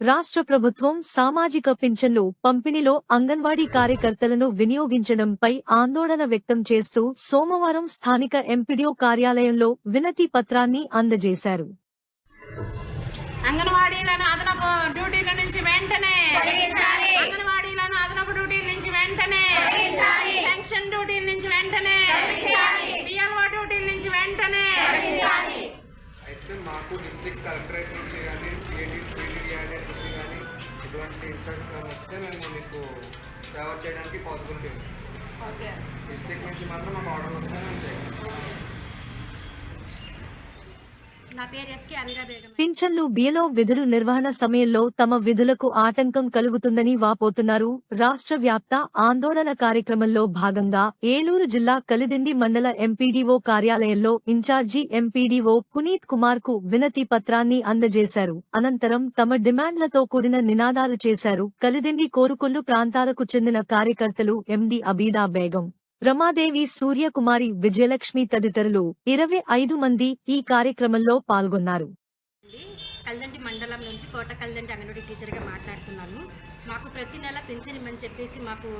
రాష్ట్ర ప్రభుత్వం సామాజిక పింఛన్లు పంపిణీలో అంగన్వాడీ కార్యకర్తలను వినియోగించడంపై ఆందోళన వ్యక్తం చేస్తూ సోమవారం స్థానిక ఎంపీడీఓ కార్యాలయంలో వినతి పత్రాన్ని అందజేశారు. అంగన్వాడీలను అదనపు డ్యూటీల నుంచి వెంటనే మాకు డిస్ట్రిక్ట్ కలెక్టరేట్ నుంచి కానీ టీడీ టీడీడీఆర్ఏ నుంచి కానీ ఇటువంటి ఇన్స్ట్రక్షన్ వస్తే మేము మీకు సేవ చేయడానికి పాసిబిలిటీ ఉంది. డిస్ట్రిక్ట్ నుంచి మాత్రం మాకు ఆర్డర్ వస్తే మేము చేయాలి పింఛన్లు బియలో విధులు నిర్వహణ సమయంలో తమ విధులకు ఆటంకం కలుగుతుందని వాపోతున్నారు. రాష్ట్ర వ్యాప్త ఆందోళన కార్యక్రమంలో భాగంగా ఏలూరు జిల్లా కలిదిండి మండల ఎంపీడీఓ కార్యాలయంలో ఇన్ఛార్జి ఎంపీడీఓ పునీత్ కుమార్కు వినతి పత్రాన్ని అందజేశారు. అనంతరం తమ డిమాండ్లతో కూడిన నినాదాలు చేశారు. కలిదిండి కోరుకొల్లు ప్రాంతాలకు చెందిన కార్యకర్తలు ఎండి అబీదా బేగం. రమాదేవి సూర్యకుమారి విజయలక్ష్మి తదితరులు ఇరవై ఐదు మంది ఈ కార్యక్రమంలో పాల్గొన్నారు. కల్దండి మండలం నుంచి కోట కల్దండి అంగన్వాడీ టీచర్గా మాట్లాడుతున్నాను. మాకు ప్రతి నెల పెన్షన్ చెప్పేసి మాకు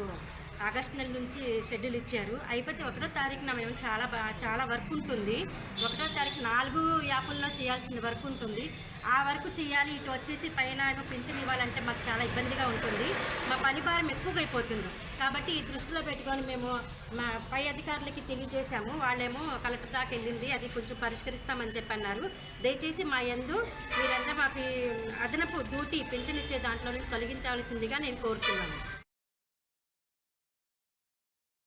ఆగస్టు నెల నుంచి షెడ్యూల్ ఇచ్చారు. అయిపోతే ఒకటో తారీఖున మేము చాలా చాలా వర్క్ ఉంటుంది. ఒకటో తారీఖు నాలుగు యాపుల్లో చేయాల్సిన వర్క్ ఉంటుంది. ఆ వర్క్ చేయాలి ఇటు వచ్చేసి పైన ఏమో పెన్షన్ ఇవ్వాలంటే మాకు చాలా ఇబ్బందిగా ఉంటుంది. మా పని భారం ఎక్కువగా అయిపోతుంది కాబట్టి ఈ దృష్టిలో పెట్టుకొని మేము మా పై అధికారులకి తెలియజేశాము. వాళ్ళేమో కలెక్టర్ దాకా వెళ్ళింది అది కొంచెం పరిష్కరిస్తామని చెప్పి అన్నారు దయచేసి మా యందు మీరంతా మాకు అదనపు డ్యూటీ పెన్షన్ ఇచ్చే దాంట్లో నుంచి తొలగించాల్సిందిగా నేను కోరుతున్నాను.